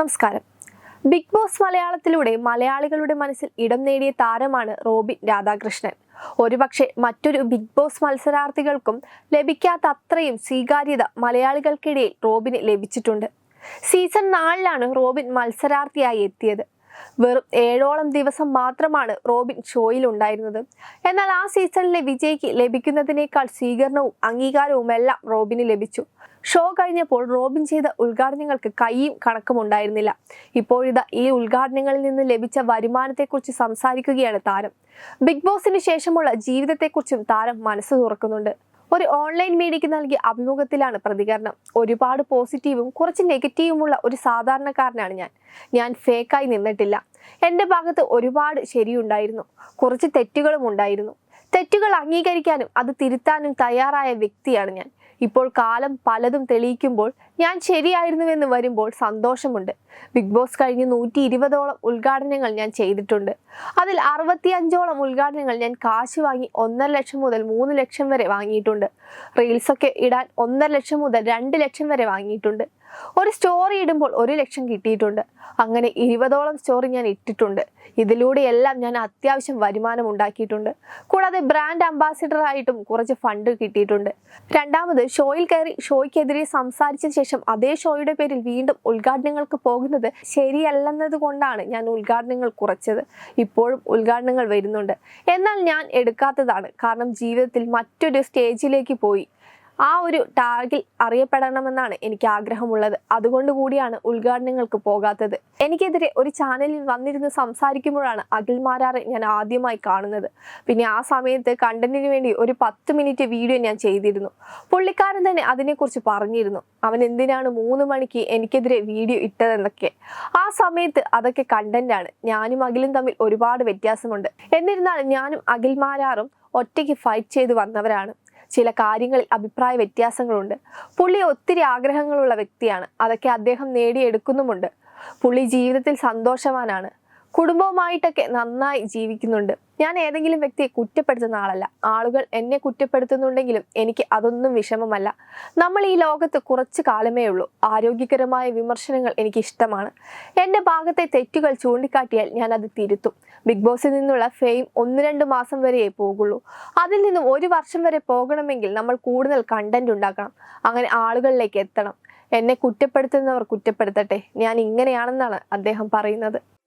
നമസ്കാരം. Big boss മലയാളത്തിലൂടെ മലയാളികളുടെ മനസ്സിൽ ഇടം നേടിയ താരമാണ് റോബിൻ രാധാകൃഷ്ണൻ. ഒരുപക്ഷെ മറ്റൊരു ബിഗ് ബോസ് മത്സരാർത്ഥികൾക്കും ലഭിക്കാത്ത അത്രയും സ്വീകാര്യത മലയാളികൾക്കിടയിൽ റോബിന് ലഭിച്ചിട്ടുണ്ട്. സീസൺ നാലിലാണ് റോബിൻ മത്സരാർത്ഥിയായി എത്തിയത്. വെറും ഏഴോളം ദിവസം മാത്രമാണ് റോബിൻ ഷോയിൽ ഉണ്ടായിരുന്നത് എന്നാൽ ആ സീസണിലെ വിജയ്ക്ക് ലഭിക്കുന്നതിനേക്കാൾ സ്വീകരണവും അംഗീകാരവും എല്ലാം റോബിന് ലഭിച്ചു. ഷോ കഴിഞ്ഞപ്പോൾ റോബിൻ ചെയ്ത ഉദ്ഘാടനങ്ങൾക്ക് കൈയും കണക്കും ഉണ്ടായിരുന്നില്ല. ഇപ്പോഴിതാ ഈ ഉദ്ഘാടനങ്ങളിൽ നിന്ന് ലഭിച്ച വരുമാനത്തെക്കുറിച്ച് സംസാരിക്കുകയാണ് താരം. ബിഗ് ബോസിന് ശേഷമുള്ള ജീവിതത്തെക്കുറിച്ചും താരം മനസ്സ് തുറക്കുന്നുണ്ട്. ഒരു ഓൺലൈൻ മീഡിയയ്ക്ക് നൽകിയ അഭിമുഖത്തിലാണ് പ്രതികരണം. ഒരുപാട് പോസിറ്റീവും കുറച്ച് നെഗറ്റീവുമുള്ള ഒരു സാധാരണക്കാരനാണ് ഞാൻ. ഞാൻ ഫേക്കായി നിന്നിട്ടില്ല. എന്റെ ഭാഗത്ത് ഒരുപാട് ശരിയുണ്ടായിരുന്നു. കുറച്ച് തെറ്റുകളും ഉണ്ടായിരുന്നു. തെറ്റുകൾ അംഗീകരിക്കാനും അത് തിരുത്താനും തയ്യാറായ വ്യക്തിയാണ് ഞാൻ. ഇപ്പോൾ കാലം പലതും തെളിയിക്കുമ്പോൾ ഞാൻ ശരിയായിരുന്നുവെന്ന് വരുമ്പോൾ സന്തോഷമുണ്ട്. ബിഗ് ബോസ് കഴിഞ്ഞ് നൂറ്റി ഇരുപതോളം ഉദ്ഘാടനങ്ങൾ ഞാൻ ചെയ്തിട്ടുണ്ട്. അതിൽ അറുപത്തിയഞ്ചോളം ഉദ്ഘാടനങ്ങൾ ഞാൻ കാശ് വാങ്ങി ഒന്നര ലക്ഷം മുതൽ മൂന്ന് ലക്ഷം വരെ വാങ്ങിയിട്ടുണ്ട്. റീൽസൊക്കെ ഇടാൻ ഒന്നര ലക്ഷം മുതൽ രണ്ട് ലക്ഷം വരെ വാങ്ങിയിട്ടുണ്ട്. ഒരു സ്റ്റോറി ഇടുമ്പോൾ ഒരു ലക്ഷം കിട്ടിയിട്ടുണ്ട്. അങ്ങനെ ഇരുപതോളം സ്റ്റോറി ഞാൻ ഇട്ടിട്ടുണ്ട്. ഇതിലൂടെയെല്ലാം ഞാൻ അത്യാവശ്യം വരുമാനം ഉണ്ടാക്കിയിട്ടുണ്ട്. കൂടാതെ ബ്രാൻഡ് അംബാസിഡർ ആയിട്ടും കുറച്ച് ഫണ്ട് കിട്ടിയിട്ടുണ്ട്. രണ്ടാമത് ഷോയിൽ കയറി ഷോയ്ക്കെതിരെ സംസാരിച്ച ശേഷം അതേ ഷോയുടെ പേരിൽ വീണ്ടും ഉദ്ഘാടനങ്ങൾക്ക് പോകുന്നത് ശരിയല്ലെന്നത് കൊണ്ടാണ് ഞാൻ ഉദ്ഘാടനങ്ങൾ കുറച്ചത്. ഇപ്പോഴും ഉദ്ഘാടനങ്ങൾ വരുന്നുണ്ട്. എന്നാൽ ഞാൻ എടുക്കാത്തതാണ്. കാരണം ജീവിതത്തിൽ മറ്റൊരു സ്റ്റേജിലേക്ക് പോയി. ആ ഒരു ടാഗിൽ അറിയപ്പെടണമെന്നാണ് എനിക്ക് ആഗ്രഹമുള്ളത്. അതുകൊണ്ട് കൂടിയാണ് ഉദ്ഘാടനങ്ങൾക്ക് പോകാത്തത്. എനിക്കെതിരെ ഒരു ചാനലിൽ വന്നിരുന്ന് സംസാരിക്കുമ്പോഴാണ് അഖിൽ മാരാറെ ഞാൻ ആദ്യമായി കാണുന്നത്. പിന്നെ ആ സമയത്ത് കണ്ടന്റിന് വേണ്ടി ഒരു പത്ത് മിനിറ്റ് വീഡിയോ ഞാൻ ചെയ്തിരുന്നു. പുള്ളിക്കാരൻ തന്നെ അതിനെക്കുറിച്ച് പറഞ്ഞിരുന്നു. അവൻ എന്തിനാണ് മൂന്ന് മണിക്ക് എനിക്കെതിരെ വീഡിയോ ഇട്ടതെന്നൊക്കെ. ആ സമയത്ത് അതൊക്കെ കണ്ടന്റാണ് ഞാനും അഖിലും തമ്മിൽ ഒരുപാട് വ്യത്യാസമുണ്ട്. എന്നിരുന്നാലും ഞാനും അഖിൽ മാരാറും ഒറ്റയ്ക്ക് ഫൈറ്റ് ചെയ്ത് വന്നവരാണ്. ചില കാര്യങ്ങളിൽ അഭിപ്രായ വ്യത്യാസങ്ങളുണ്ട്. പുള്ളി ഒത്തിരി ആഗ്രഹങ്ങളുള്ള വ്യക്തിയാണ്. അതൊക്കെ അദ്ദേഹം നേടിയെടുക്കുന്നുമുണ്ട്. പുള്ളി ജീവിതത്തിൽ സന്തോഷവാനാണ്. കുടുംബവുമായിട്ടൊക്കെ നന്നായി ജീവിക്കുന്നുണ്ട്. ഞാൻ ഏതെങ്കിലും വ്യക്തിയെ കുറ്റപ്പെടുത്തുന്ന ആളല്ല. ആളുകൾ എന്നെ കുറ്റപ്പെടുത്തുന്നുണ്ടെങ്കിലും എനിക്ക് അതൊന്നും വിഷമമല്ല. നമ്മൾ ഈ ലോകത്ത് കുറച്ച് കാലമേ ഉള്ളൂ. ആരോഗ്യകരമായ വിമർശനങ്ങൾ എനിക്ക് ഇഷ്ടമാണ്. എന്റെ ഭാഗത്തെ തെറ്റുകൾ ചൂണ്ടിക്കാട്ടിയാൽ ഞാൻ അത് തിരുത്തും. ബിഗ് ബോസിൽ നിന്നുള്ള ഫെയിം ഒന്ന് രണ്ട് മാസം വരെയേ പോകുള്ളൂ. അതിൽ നിന്നും ഒരു വർഷം വരെ പോകണമെങ്കിൽ നമ്മൾ കൂടുതൽ കണ്ടന്റ് ഉണ്ടാക്കണം. അങ്ങനെ ആളുകളിലേക്ക് എത്തണം. എന്നെ കുറ്റപ്പെടുത്തുന്നവർ കുറ്റപ്പെടുത്തട്ടെ? ഞാൻ ഇങ്ങനെയാണെന്നാണ് അദ്ദേഹം പറയുന്നത്.